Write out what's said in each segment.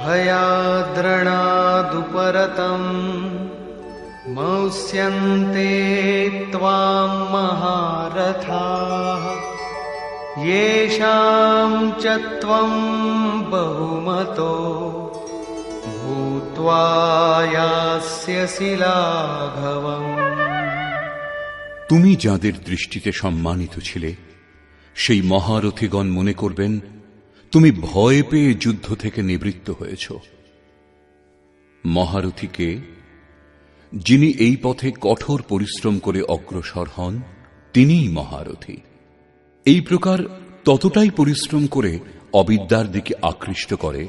भयाद्रणादुपरतम् मौस्यन्ते त्वां महारथाः येषां च त्वं बहुमतो भूत्वा यास्यसि लाघवम् তুমি যাদের দৃষ্টিতে সম্মানিত ছিলে সেই মহারথীগণ মনে করবেন তুমি ভয় পেয়ে যুদ্ধ থেকে নিবৃত্ত হয়েছ। মহারথীকে, যিনি এই পথে কঠোর পরিশ্রম করে অগ্রসর হন, তিনিই মহারথী। এই প্রকার ততটাই পরিশ্রম করে অবিদ্যার দিকে আকৃষ্ট করে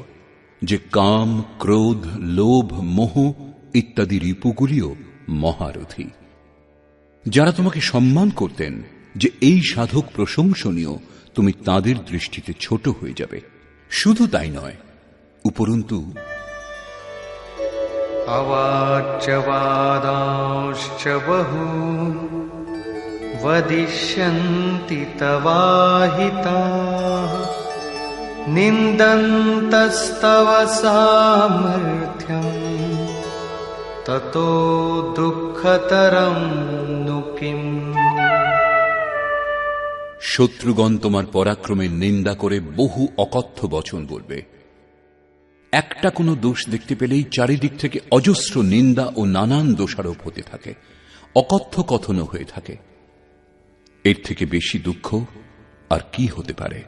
যে কাম, ক্রোধ, লোভ, মোহ ইত্যাদি রিপুগুলিও মহারথী। যারা তোমাকে সম্মান করতেন যে এই সাধক প্রশংসনীয় তুমি তাদের দৃষ্টিতে ছোট হয়ে যাবে শুধু তাই নয় উপরন্তু अवाच्यवादांश्च बहून् वदिष्यन्ति तवाहिताः निन्दन्तस्तव सामर्थ्यम् ततो दुःखतरं नु किम् শত্রুগণ তোমার পরাক্রমের নিন্দা করে বহু অকথ্য বচন বলবে। একটা কোনো দোষ দেখতে পেলেই চারিদিক থেকে অজস্র নিন্দা ও নানান দোষারোপ হতে থাকে, অকথ্য কথনও হয়ে থাকে। এর থেকে বেশি দুঃখ আর কি হতে পারে?